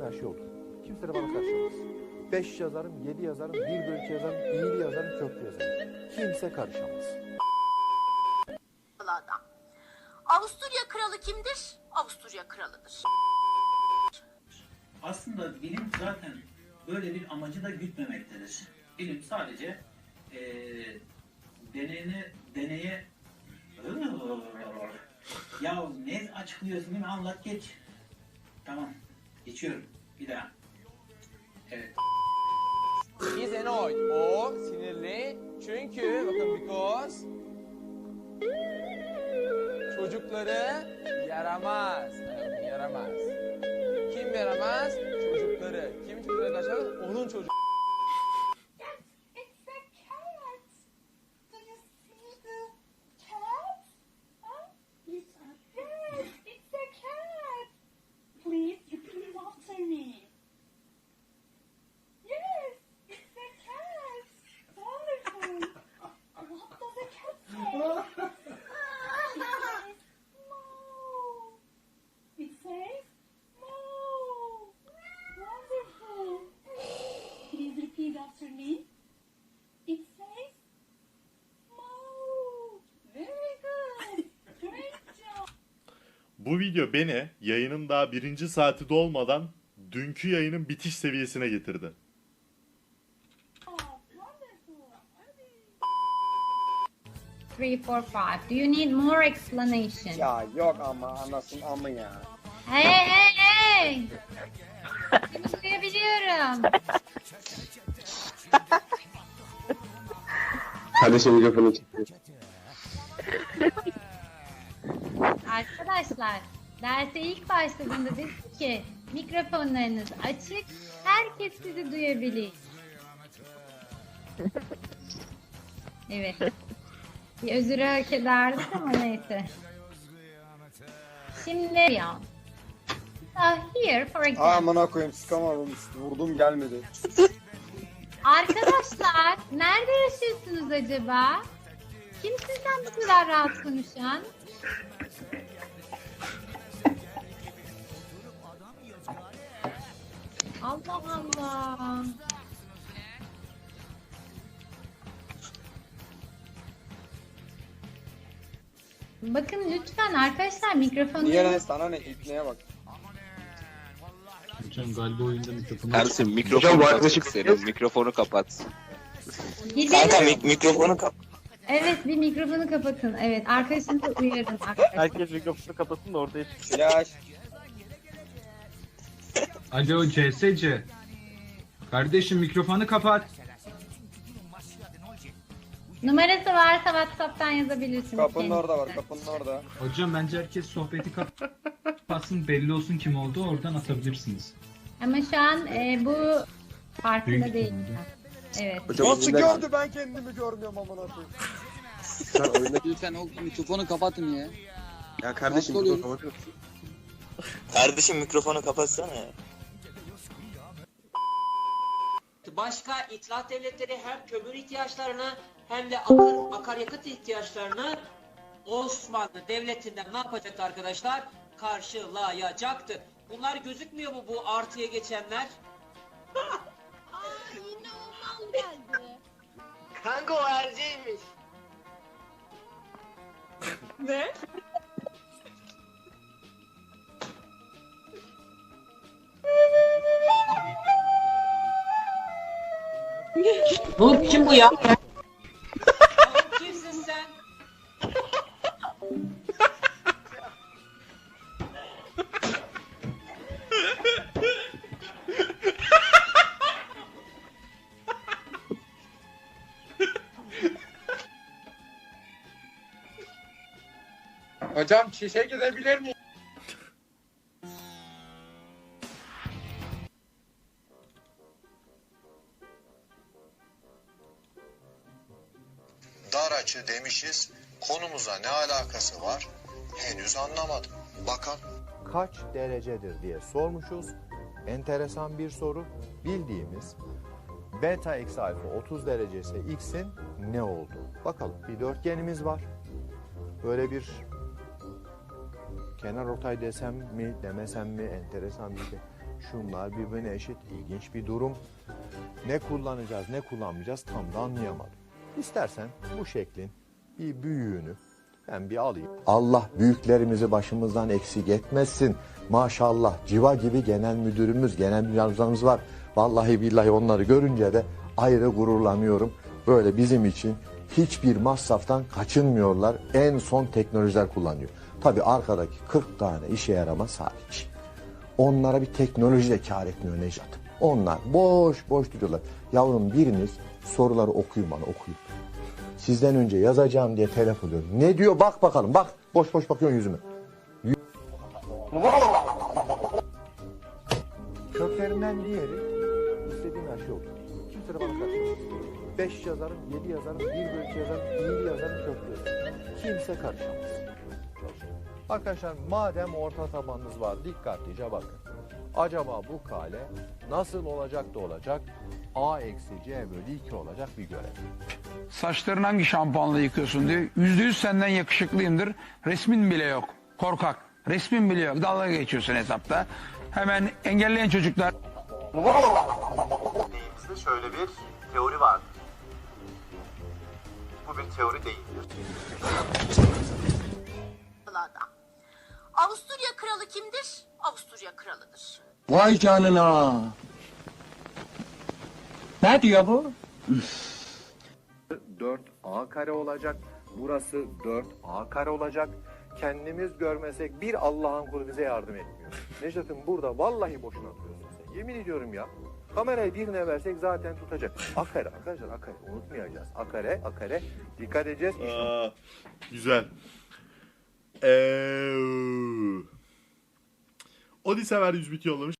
her şey olur. Kimse de bana karışamaz. Beş yazarım, yedi yazarım, bir iki yazarım, iyili yazarım, köklü yazarım. Kimse karışamaz. adam. Avusturya kralı kimdir? Avusturya kralıdır. Aslında bilim zaten böyle bir amacı da gütmemektedir. Bilim sadece eee deneyine, deneye... ya ne açıklıyorsun değil mi? Anlat geç. Tamam. Geçiyorum. Bir daha. Evet. He's annoyed. O sinirli. Çünkü bakın because çocukları yaramaz. Yaramaz. Kim yaramaz? Çocukları. Kimin çocukları kaçar? Onun çocuğu. Bu video beni yayının daha birinci saati dolmadan dünkü yayının bitiş seviyesine getirdi. Three, four, five. Do you need more explanation? Ya yok ama anasın amı ya. Hey hey hey! Seni duyabiliyorum. Kardeşim mikrofonu çekti. Arkadaşlar derse ilk başladığında dedim ki mikrofonlarınız açık, herkes sizi duyabilir. Evet. Bir özürü hak ederdik ama neyse. Şimdi ya. So here for Aa example. amına koyayım sıkamadım. Vurdum gelmedi. Arkadaşlar nerede yaşıyorsunuz acaba? Kim sizden bu kadar rahat konuşan? Allah Allah. Bakın lütfen arkadaşlar mikrofonu Niye lan sana ne ipneye bak. Hocam galiba oyunda mikrofonu Ersin mikrofonu kapat senin. Mikrofonu kapat. Kanka Gidelim. mik- mikrofonu kapat. Evet bir mikrofonu kapatın. Evet arkadaşınızı uyarın arkadaşlar. Herkes mikrofonu kapatsın da ortaya çıksın. Flash. Alo CSC. Kardeşim mikrofonu kapat. Numarası varsa WhatsApp'tan yazabilirsiniz. Kapının kendisine. orada var kapının orada. Hocam bence herkes sohbeti kapatsın belli olsun kim oldu oradan atabilirsiniz. Ama şu an e, bu farkında Büyük değil. ihtimalle. Evet. Hocam Nasıl oyunda- gördü ben kendimi görmüyorum amına koyayım. Sen oyunda... Lütfen o mikrofonu kapatın ya. Ya kardeşim Nasıl oluyor? mikrofonu Kardeşim mikrofonu kapatsana ya. Başka itilaf devletleri hem kömür ihtiyaçlarını hem de akar, akaryakıt ihtiyaçlarını Osmanlı Devleti'nden ne yapacaktı arkadaşlar? Karşılayacaktı. Bunlar gözükmüyor mu bu artıya geçenler? Kanka o erceğiymiş. Ne? Bu kim bu ya? Kimsin sen? Hocam şişe gidebilir miyim? Açı demişiz. Konumuza ne alakası var? Henüz anlamadım. Bakalım. Kaç derecedir diye sormuşuz. Enteresan bir soru. Bildiğimiz beta eksi alfa 30 derece ise x'in ne oldu? Bakalım bir dörtgenimiz var. Böyle bir kenar ortay desem mi demesem mi enteresan bir şey. şunlar birbirine eşit. İlginç bir durum. Ne kullanacağız, ne kullanmayacağız tam da anlayamadım. İstersen bu şeklin bir büyüğünü ben bir alayım. Allah büyüklerimizi başımızdan eksik etmesin. Maşallah civa gibi genel müdürümüz, genel müdürümüz var. Vallahi billahi onları görünce de ayrı gururlanıyorum. Böyle bizim için hiçbir masraftan kaçınmıyorlar. En son teknolojiler kullanıyor. Tabii arkadaki 40 tane işe yaramaz hariç. Onlara bir teknoloji de kar etmiyor Nejat. Onlar boş boş duruyorlar. Yavrum biriniz soruları okuyun bana okuyun. Sizden önce yazacağım diye telefon ediyorum. Ne diyor bak bakalım bak. Boş boş bakıyorsun yüzüme. Y- Köklerinden diğeri istediğin her şey olur. Kimse de bana karışmaz. Beş yazarım, yedi yazarım, bir bölü yazarım, iyi yazarım, köklü. Kimse karışamaz. Arkadaşlar madem orta tabanınız var dikkatlice bakın. Acaba bu kale nasıl olacak da olacak? A eksi C bölü 2 olacak bir görev. Saçlarını hangi şampuanla yıkıyorsun diyor. Yüzde yüz senden yakışıklıyımdır. Resmin bile yok. Korkak. Resmin bile yok. Dalga geçiyorsun hesapta. Hemen engelleyen çocuklar. Bizde şöyle bir teori var. Bu bir teori değildir. Avusturya kralı kimdir? Avusturya kralıdır. Vay canına. Ne diyor bu? 4a kare olacak. Burası 4a kare olacak. Kendimiz görmesek bir Allah'ın kulu bize yardım etmiyor. Necdet'im burada vallahi boşuna atıyorsun sen. Yemin ediyorum ya. Kamerayı birine versek zaten tutacak. A kare arkadaşlar A kare unutmayacağız. A kare A kare dikkat edeceğiz. Aa, güzel. Ee, Odi sever 100 bit yollamış.